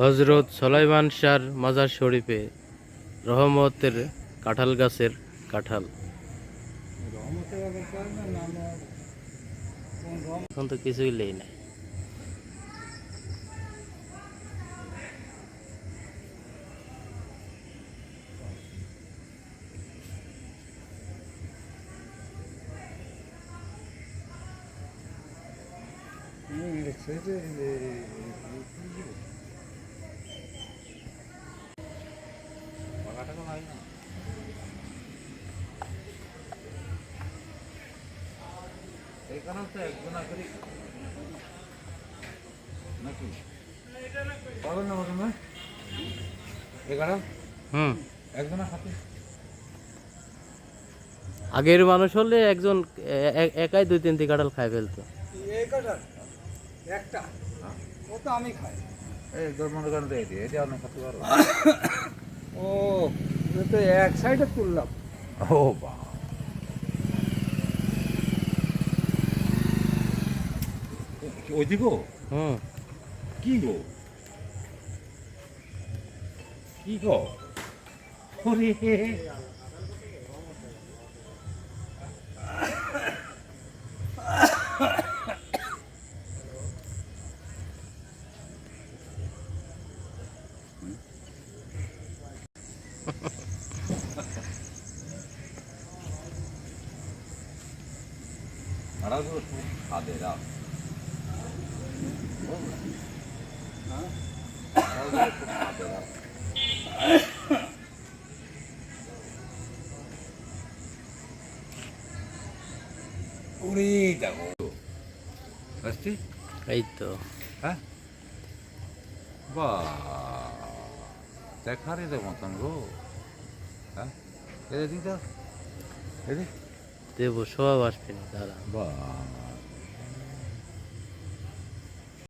হজরত সলাইমান শাহর মাজার শরীফে রহমতের কাঁঠাল গাছের কাঁঠাল এখন তো কিছুই লেই নাই এখানেও তো একজন করি নাকি? পাবেন না বলুন এগারো হুম। একজনের হাতে। আগের মানুষ হলে একজন একাই দুই তিনটি কাঁঠাল খাই ফেলতো। এই একটা। ও তো আমি খাই। এই মনে করেন এটি অনেক ও তো এক সাইডে তুললাম। ও 어디고? 어. 끼고. 끼고. 허리. 알아서 다 내라. উড়ি দেখো আসছি এই তো হ্যাঁ বা দেখারে রে মতন গো হ্যাঁ এদিক দাও দেবো সব আসবে না দাদা বা